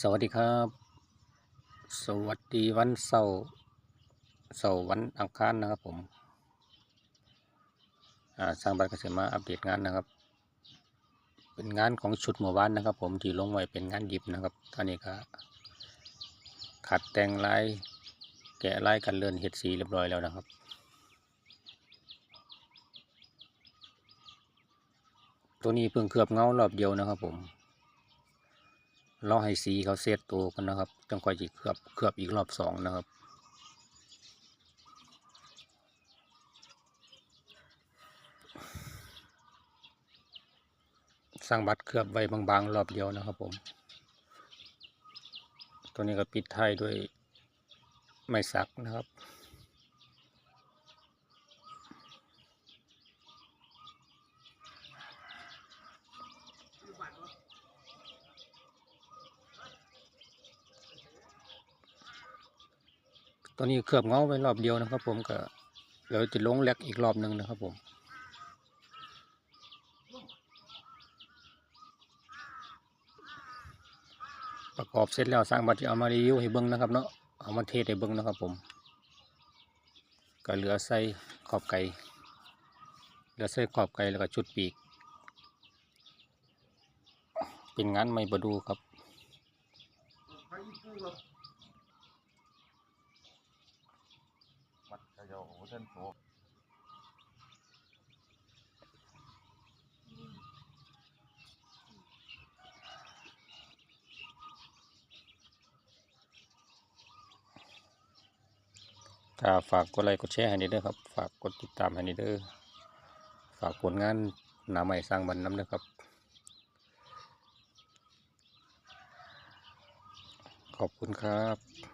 สวัสดีครับ สวัสดีวันเสาร์เสาร์วันอังคารนะครับผมสร้างบ้านเกษตรมาอัปเดตงานนะครับ เป็นงานของชุดหมู่บ้านนะครับ ผมที่ลงไว้เป็นงานหยิบนะครับตอนนี้ก็ขัดแต่งลายแกะลายกันเลื่อนเห็ดสีเรียบร้อยแล้วนะครับตัวนี้เพิ่งเคลือบเงารอบเดียวนะครับผม รอให้สีเขาเซตตัวกันนะครับต้องคอยจีเคลือบเคลือบอีกรอบสองนะครับสร้างบัตรเคลือบไว้บางๆ รอบเดียวนะครับผม ตัวนี้ก็ปิดท้ายด้วยไม้สักนะครับ ตัวนี้เคลือบเงาไว้รอบเดียวนะครับ ผมก็เดี๋ยวจะลงแลกอีกรอบหนึ่งนะครับ ผมประกอบเสร็จแล้วสร้างบัตรจะเอามารีวิวให้เบิ้งนะครับเนาะเอามาเทสให้เบิ้งนะครับ ผม ก็เหลือใส่ขอบไก่เหลือใส่ขอบไก่แล้วก็ชุดปีก เป็นงานไม่ประดูครับ ดกระโยกท่านโผถ้าฝากกดไลค์กดแชร์ให้นี่เด้อครับ ฝากกดติดตามให้นี่เด้อฝากผลงานหนาใหม่สร้างบันน้ำเด้อครับ ขอบคุณครับ